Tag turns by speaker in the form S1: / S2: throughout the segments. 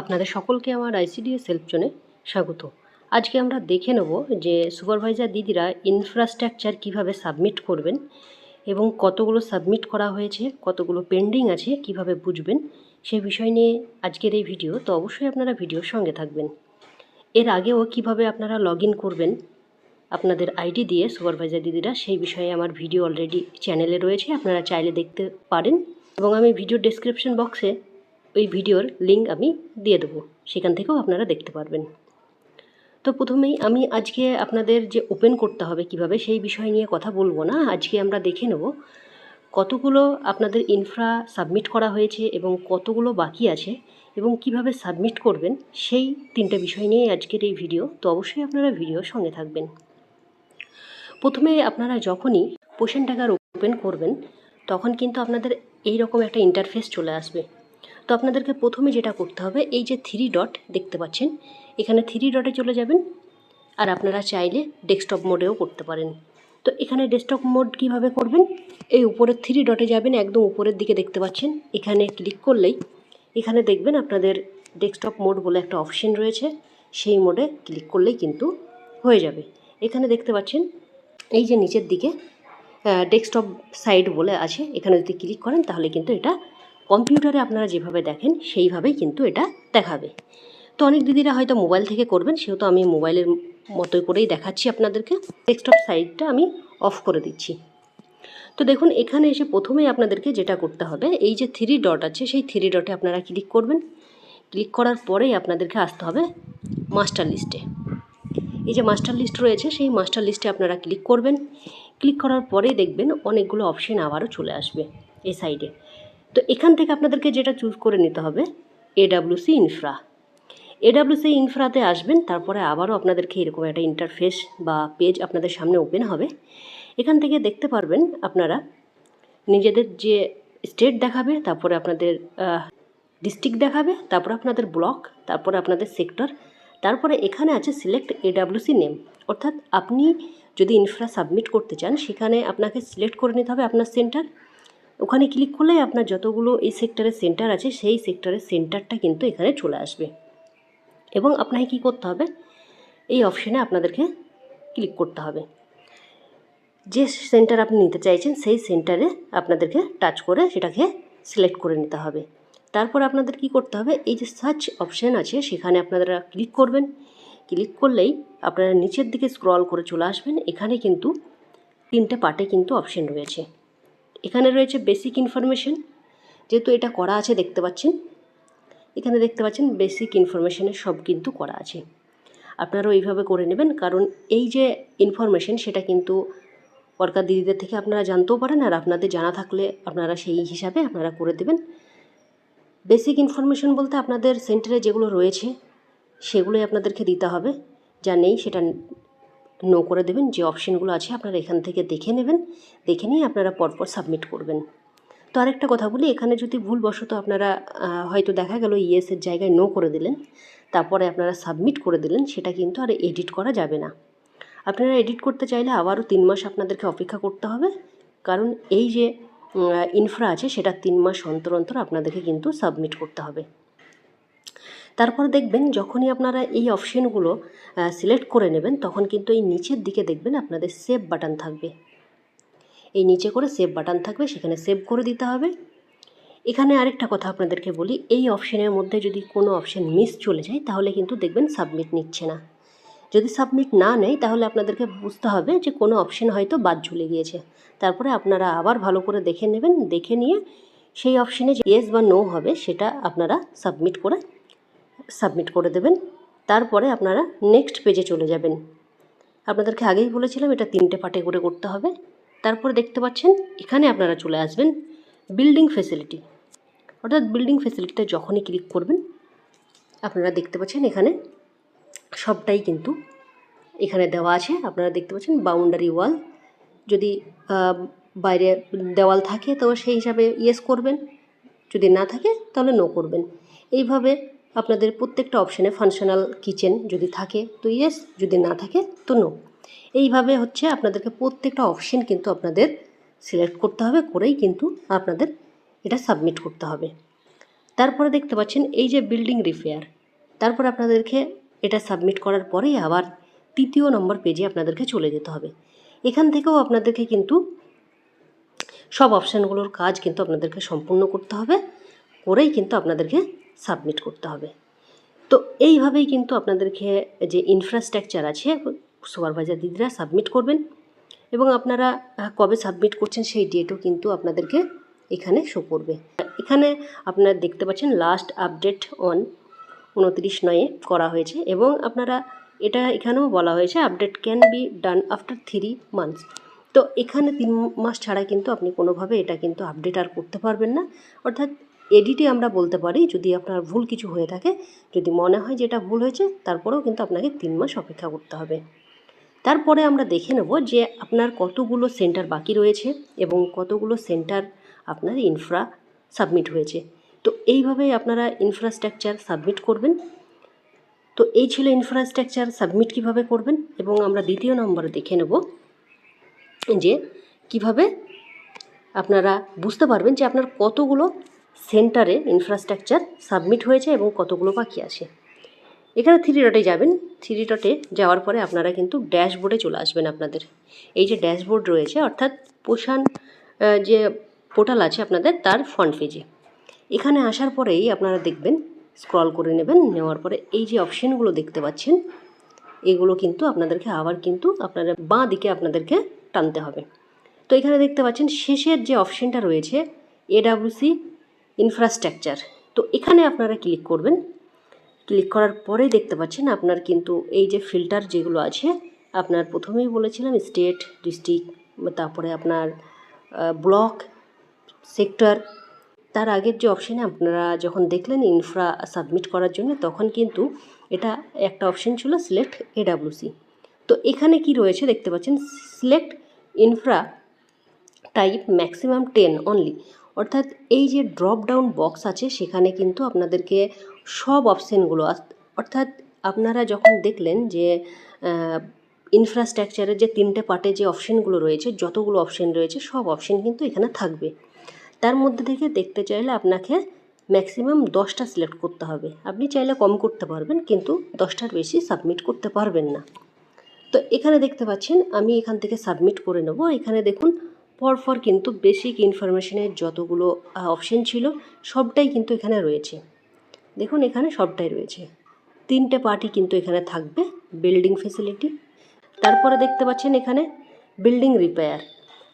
S1: আপনাদের সকলকে আমার আইসিডিএস হেল্প জোনে স্বাগত। আজকে আমরা দেখে নেব যে সুপারভাইজার দিদিরা ইনফ্রাস্ট্রাকচার কীভাবে সাবমিট করবেন এবং কতগুলো সাবমিট করা হয়েছে, কতগুলো পেন্ডিং আছে, কীভাবে বুঝবেন সেই বিষয় নিয়ে আজকের এই ভিডিও তো অবশ্যই আপনারা ভিডিওর সঙ্গে থাকবেন। এর আগেও কীভাবে আপনারা লগ করবেন, আপনাদের আইডি দিয়ে সুপারভাইজার দিদিরা, সেই বিষয়ে আমার ভিডিও অলরেডি চ্যানেলে রয়েছে, আপনারা চাইলে দেখতে পারেন। এবং আমি ভিডিও ডেসক্রিপশন বক্সে ওই ভিডিওর লিঙ্ক আমি দিয়ে দেবো। সেখান থেকেও আপনারা দেখতে পারবেন। তো প্রথমেই আমি আজকে আপনাদের যে ওপেন করতে হবে কীভাবে সেই বিষয় নিয়ে কথা বলব না, আজকে আমরা দেখে নেব কতগুলো আপনাদের ইনফ্রা সাবমিট করা হয়েছে এবং কতগুলো বাকি আছে এবং কীভাবে সাবমিট করবেন সেই তিনটে বিষয় নিয়ে আজকের এই ভিডিও তো অবশ্যই আপনারা ভিডিও সঙ্গে থাকবেন। প্রথমে আপনারা যখনই পোষণ টাকার ওপেন করবেন, তখন কিন্তু আপনাদের এই রকম একটা ইন্টারফেস চলে আসবে। তো আপনাদেরকে প্রথমে যেটা করতে হবে, এই যে থ্রি ডট দেখতে পাচ্ছেন, এখানে থ্রি ডটে চলে যাবেন। আর আপনারা চাইলে ডেস্কটপ মোডেও করতে পারেন। তো এখানে ডেস্কটপ মোড কীভাবে করবেন? এই উপরের থ্রি ডটে যাবেন, একদম উপরের দিকে দেখতে পাচ্ছেন। এখানে ক্লিক করলেই এখানে দেখবেন আপনাদের ডেস্কটপ মোড বলে একটা অপশন রয়েছে। সেই মোডে ক্লিক করলেই কিন্তু হয়ে যাবে। এখানে দেখতে পাচ্ছেন, এই যে নিচের দিকে ডেস্কটপ সাইড বলে আছে। এখানে যদি ক্লিক করেন তাহলে কিন্তু এটা কম্পিউটারে আপনারা যেভাবে দেখেন, সেইভাবেই কিন্তু এটা দেখাবে। তো অনেক দিদিরা হয়তো মোবাইল থেকে করবেন, সেহেতু আমি মোবাইলের মতো করেই দেখাচ্ছি আপনাদেরকে। ডেস্কটপ সাইডটা আমি অফ করে দিচ্ছি। তো দেখুন, এখানে এসে প্রথমেই আপনাদেরকে যেটা করতে হবে, এই যে থ্রি ডট আছে, সেই থ্রি ডটে আপনারা ক্লিক করবেন। ক্লিক করার পরেই আপনাদেরকে আসতে হবে মাস্টার লিস্টে এই যে মাস্টার লিস্ট রয়েছে, সেই মাস্টার লিস্টে আপনারা ক্লিক করবেন। ক্লিক করার পরেই দেখবেন অনেকগুলো অপশন আবারও চলে আসবে এই সাইডে তো এখান থেকে আপনাদেরকে যেটা চুজ করে নিতে হবে এডাব্লিউসি ইনফ্রা এডাব্লিউসি ইনফ্রাতে আসবেন, তারপরে আবারও আপনাদেরকে এরকম একটা ইন্টারফেস বা পেজ আপনাদের সামনে ওপেন হবে। এখান থেকে দেখতে পারবেন আপনারা নিজেদের যে স্টেট দেখাবে, তারপরে আপনাদের ডিস্ট্রিক্ট দেখাবে, তারপরে আপনাদের ব্লক তারপরে আপনাদের সেক্টর তারপরে এখানে আছে সিলেক্ট এডাব্লিউসি নেম অর্থাৎ আপনি যদি ইনফ্রা সাবমিট করতে চান, সেখানে আপনাকে সিলেক্ট করে নিতে হবে আপনার সেন্টার ওখানে ক্লিক করলেই আপনার যতগুলো এই সেক্টরের সেন্টার আছে, সেই সেক্টরের সেন্টারটা কিন্তু এখানে চলে আসবে। এবং আপনাকে কী করতে হবে? এই অপশানে আপনাদেরকে ক্লিক করতে হবে। যে সেন্টার আপনি নিতে চাইছেন, সেই সেন্টারে আপনাদেরকে টাচ করে সেটাকে সিলেক্ট করে নিতে হবে। তারপর আপনাদের কি করতে হবে? এই যে সার্চ অপশান আছে, সেখানে আপনারা ক্লিক করবেন। ক্লিক করলেই আপনারা নিচের দিকে স্ক্রল করে চলে আসবেন। এখানে কিন্তু তিনটে পার্টে কিন্তু অপশান রয়েছে। এখানে রয়েছে বেসিক ইনফরমেশন যেহেতু এটা করা আছে দেখতে পাচ্ছেন, এখানে দেখতে পাচ্ছেন বেসিক ইনফরমেশনের সব কিন্তু করা আছে। আপনারাও এইভাবে করে নেবেন, কারণ এই যে ইনফরমেশন সেটা কিন্তু ওয়ার্কার দিদিদের থেকে আপনারা জানতেও পারেন, আর আপনাদের জানা থাকলে আপনারা সেই হিসাবে আপনারা করে দেবেন। বেসিক ইনফরমেশন বলতে আপনাদের সেন্টারে যেগুলো রয়েছে, সেগুলোই আপনাদেরকে দিতে হবে, যা নেই সেটা নো করে দেবেন, যে অপশানগুলো আছে আপনারা এখান থেকে দেখে নেবেন, দেখে নিয়ে আপনারা পরপর সাবমিট করবেন। তো আরেকটা কথা বলি, এখানে যদি ভুলবশত আপনারা হয়তো দেখা গেল ইয়েসের জায়গায় নো করে দিলেন, তারপরে আপনারা সাবমিট করে দিলেন, সেটা কিন্তু আর এডিট করা যাবে না। আপনারা এডিট করতে চাইলে আবারও তিন মাস আপনাদেরকে অপেক্ষা করতে হবে, কারণ এই যে ইনফ্রা আছে, সেটা তিন মাস অন্তর অন্তর আপনাদেরকে কিন্তু সাবমিট করতে হবে। তারপর দেখবেন যখনই আপনারা এই অপশানগুলো সিলেক্ট করে নেবেন, তখন কিন্তু এই নিচের দিকে দেখবেন আপনাদের সেভ বাটন থাকবে। এই নিচে করে সেভ বাটন থাকবে, সেখানে সেভ করে দিতে হবে। এখানে আরেকটা কথা আপনাদেরকে বলি, এই অপশানের মধ্যে যদি কোনো অপশান মিস চলে যায়, তাহলে কিন্তু দেখবেন সাবমিট নিচ্ছে না। যদি সাবমিট না নেয়, তাহলে আপনাদেরকে বুঝতে হবে যে কোনো অপশান হয়তো বাদ ঝুলে গিয়েছে। তারপরে আপনারা আবার ভালো করে দেখে নেবেন, দেখে নিয়ে সেই অপশানে ইয়েস বা নো হবে, সেটা আপনারা সাবমিট করে সাবমিট করে দেবেন। তারপরে আপনারা নেক্সট পেজে চলে যাবেন। আপনাদেরকে আগেই বলেছিলাম এটা তিনটে পার্টে করে করতে হবে। তারপরে দেখতে পাচ্ছেন, এখানে আপনারা চলে আসবেন বিল্ডিং ফেসিলিটি অর্থাৎ বিল্ডিং ফেসিলিটিতে যখনই ক্লিক করবেন, আপনারা দেখতে পাচ্ছেন এখানে সবটাই কিন্তু এখানে দেওয়া আছে। আপনারা দেখতে পাচ্ছেন বাউন্ডারি ওয়াল যদি বাইরে দেওয়াল থাকে তো সেই হিসাবে ইয়েস করবেন। যদি না থাকে তাহলে নো করবেন। এইভাবে আপনাদের প্রত্যেকটা অপশানে ফাংশনাল কিচেন যদি থাকে, তো ইয়েস যদি না থাকে, তো নো এইভাবে হচ্ছে আপনাদেরকে প্রত্যেকটা অপশান কিন্তু আপনাদের সিলেক্ট করতে হবে, করেই কিন্তু আপনাদের এটা সাবমিট করতে হবে। তারপরে দেখতে পাচ্ছেন এই যে বিল্ডিং রিপেয়ার তারপর আপনাদেরকে এটা সাবমিট করার পরেই আবার তৃতীয় নম্বর পেজে আপনাদেরকে চলে যেতে হবে। এখান থেকেও আপনাদেরকে কিন্তু সব অপশানগুলোর কাজ কিন্তু আপনাদেরকে সম্পূর্ণ করতে হবে, করেই কিন্তু আপনাদেরকে সাবমিট করতে হবে। তো এইভাবেই কিন্তু আপনাদেরকে যে ইনফ্রাস্ট্রাকচার আছে সুপারভাইজার দিদিরা সাবমিট করবেন এবং আপনারা কবে সাবমিট করছেন সেই ডেটও কিন্তু আপনাদেরকে এখানে শো করবে। এখানে আপনারা দেখতে পাচ্ছেন লাস্ট আপডেট অন উনত্রিশ নয়ে করা হয়েছে এবং আপনারা এটা এখানেও বলা হয়েছে update can be done after three months তো এখানে তিন মাস ছাড়া কিন্তু আপনি কোনোভাবে এটা কিন্তু আপডেট আর করতে পারবেন না। অর্থাৎ এডিটে আমরা বলতে পারি, যদি আপনার ভুল কিছু হয়ে থাকে, যদি মনে হয় যে এটা ভুল হয়েছে, তারপরেও কিন্তু আপনাকে তিন মাস অপেক্ষা করতে হবে। তারপরে আমরা দেখে নেব যে আপনার কতগুলো সেন্টার বাকি রয়েছে এবং কতগুলো সেন্টার আপনার ইনফ্রা সাবমিট হয়েছে। তো এইভাবেই আপনারা ইনফ্রাস্ট্রাকচার সাবমিট করবেন। তো এই ছিল ইনফ্রাস্ট্রাকচার সাবমিট কীভাবে করবেন এবং আমরা দ্বিতীয় নম্বরে দেখে নেব যে কীভাবে আপনারা বুঝতে পারবেন যে আপনার কতগুলো সেন্টারে ইনফ্রাস্ট্রাকচার সাবমিট হয়েছে এবং কতগুলো বাকি আছে। এখানে থ্রি ডটে যাবেন। থ্রি ডটে যাওয়ার পরে আপনারা কিন্তু ড্যাশবোর্ডে চলে আসবেন আপনাদের। এই যে ড্যাশবোর্ড রয়েছে, অর্থাৎ পোষণ যে পোর্টাল আছে আপনাদের, তার ফ্রন্ট পেজে এখানে আসার পরেই আপনারা দেখবেন স্ক্রল করে নেবেন, নেওয়ার পরে এই যে অপশানগুলো দেখতে পাচ্ছেন, এগুলো কিন্তু আপনাদেরকে আবার কিন্তু আপনারা বাঁ দিকে আপনাদেরকে টানতে হবে। তো এখানে দেখতে পাচ্ছেন, শেষের যে অপশানটা রয়েছে এডাব্লিউসি ইনফ্রাস্ট্রাকচার তো এখানে আপনারা ক্লিক করবেন। ক্লিক করার পরেই দেখতে পাচ্ছেন আপনার কিন্তু এই যে ফিল্টার যেগুলো আছে, আপনার প্রথমেই বলেছিলাম স্টেট ডিস্ট্রিক্ট তারপরে আপনার ব্লক সেক্টর তার আগের যে অপশানে আপনারা যখন দেখলেন ইনফ্রা সাবমিট করার জন্য, তখন কিন্তু এটা একটা অপশন ছিল সিলেক্ট এডাব্লিউসি তো এখানে কি রয়েছে দেখতে পাচ্ছেন select infra type maximum ten only অর্থাৎ এই যে ড্রপ ডাউন বক্স আছে, সেখানে কিন্তু আপনাদেরকে সব অপশানগুলো অর্থাৎ আপনারা যখন দেখলেন যে ইনফ্রাস্ট্রাকচারের যে তিনটে পার্টে যে অপশানগুলো রয়েছে, যতগুলো অপশান রয়েছে, সব অপশান কিন্তু এখানে থাকবে। তার মধ্যে থেকে দেখতে চাইলে আপনাকে ম্যাক্সিমাম দশটা সিলেক্ট করতে হবে। আপনি চাইলে কম করতে পারবেন, কিন্তু দশটার বেশি সাবমিট করতে পারবেন না। তো এখানে দেখতে পাচ্ছেন, আমি এখান থেকে সাবমিট করে নেব। এখানে দেখুন পরপর কিন্তু বেসিক ইনফরমেশনের যতগুলো অপশন ছিল, সবটাই কিন্তু এখানে রয়েছে। দেখুন, এখানে সবটাই রয়েছে। তিনটে পার্টি কিন্তু এখানে থাকবে বিল্ডিং ফেসিলিটি তারপরে দেখতে পাচ্ছেন এখানে বিল্ডিং রিপেয়ার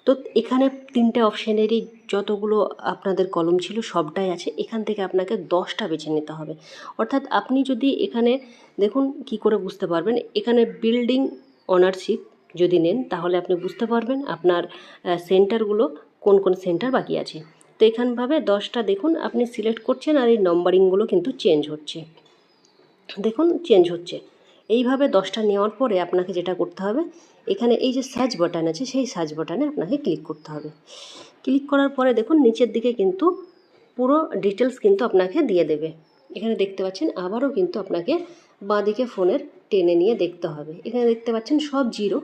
S1: তো এখানে তিনটে অপশানেরই যতগুলো আপনাদের কলম ছিল, সবটাই আছে। এখান থেকে আপনাকে দশটা বেছে নিতে হবে। অর্থাৎ আপনি যদি এখানে, দেখুন কি করে বুঝতে পারবেন, এখানে বিল্ডিং অনারশিপ যদি নেন, তাহলে আপনি বুঝতে পারবেন আপনার সেন্টারগুলো কোন কোন সেন্টার বাকি আছে। তো এখানভাবে দশটা দেখুন, আপনি সিলেক্ট করছেন আর এই নম্বরিংগুলো কিন্তু চেঞ্জ হচ্ছে। দেখুন, চেঞ্জ হচ্ছে। এইভাবে দশটা নেওয়ার পরে আপনাকে যেটা করতে হবে, এখানে এই যে সার্চ বাটন আছে, সেই সার্চ বাটনে আপনাকে ক্লিক করতে হবে। ক্লিক করার পরে দেখুন, নিচের দিকে কিন্তু পুরো ডিটেলস কিন্তু আপনাকে দিয়ে দেবে। এখানে দেখতে পাচ্ছেন, আবারও কিন্তু আপনাকে বাঁদিকে ফোনের টেনে নিয়ে দেখতে হবে। এখানে দেখতে পাচ্ছেন, সব জিরো।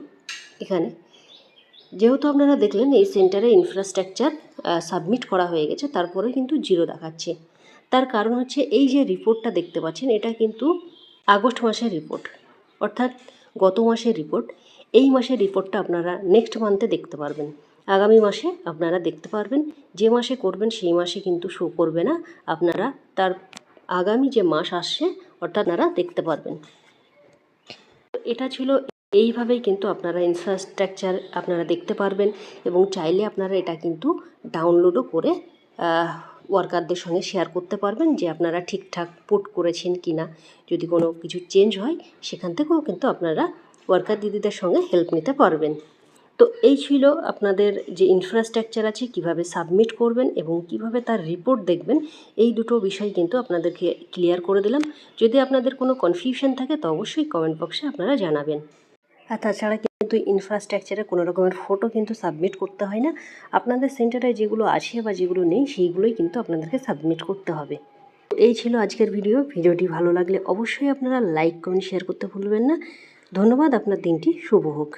S1: এখানে। যেহেতু আপনারা দেখলেন, এই সেন্টারে ইনফ্রাস্ট্রাকচার সাবমিট করা হয়ে গেছে, তারপরে কিন্তু জিরো দেখাচ্ছে। তার কারণ হচ্ছে, এই যে রিপোর্টটা দেখতে পাচ্ছেন, এটা কিন্তু আগস্ট মাসের রিপোর্ট অর্থাৎ গত মাসের রিপোর্ট এই মাসের রিপোর্টটা আপনারা নেক্সট মান্থে দেখতে পারবেন। আগামী মাসে আপনারা দেখতে পারবেন, যে মাসে করবেন, সেই মাসে কিন্তু শো করবে না। আপনারা তার আগামী যে মাস আসছে, অর্থাৎ আপনারা দেখতে পারবেন। এটা ছিল এইভাবেই কিন্তু আপনারা ইনফ্রাস্ট্রাকচার আপনারা দেখতে পারবেন এবং চাইলে আপনারা এটা কিন্তু ডাউনলোডও করে ওয়ার্কারদের সঙ্গে শেয়ার করতে পারবেন যে আপনারা ঠিকঠাক পুট করেছেন কি না যদি কোনো কিছু চেঞ্জ হয়, সেখান থেকেও কিন্তু আপনারা ওয়ার্কার দিদিদের সঙ্গে হেল্প নিতে পারবেন। তো এই ছিল আপনাদের যে ইনফ্রাস্ট্রাকচার আছে, কীভাবে সাবমিট করবেন এবং কীভাবে তার রিপোর্ট দেখবেন, এই দুটো বিষয় কিন্তু আপনাদেরকে ক্লিয়ার করে দিলাম। যদি আপনাদের কোনো কনফিউশন থাকে, তো অবশ্যই কমেন্ট বক্সে আপনারা জানাবেন। আর তাছাড়া কিন্তু ইনফ্রাস্ট্রাকচারে কোনো রকমের ফটো কিন্তু সাবমিট করতে হয় না। আপনাদের সেন্টারে যেগুলো আছে বা যেগুলো নেই, সেইগুলোই কিন্তু আপনাদেরকে সাবমিট করতে হবে। এই ছিল আজকের ভিডিও ভিডিওটি ভালো লাগলে অবশ্যই আপনারা লাইক কমেন্ট শেয়ার করতে ভুলবেন না। ধন্যবাদ। আপনার দিনটি শুভ হোক।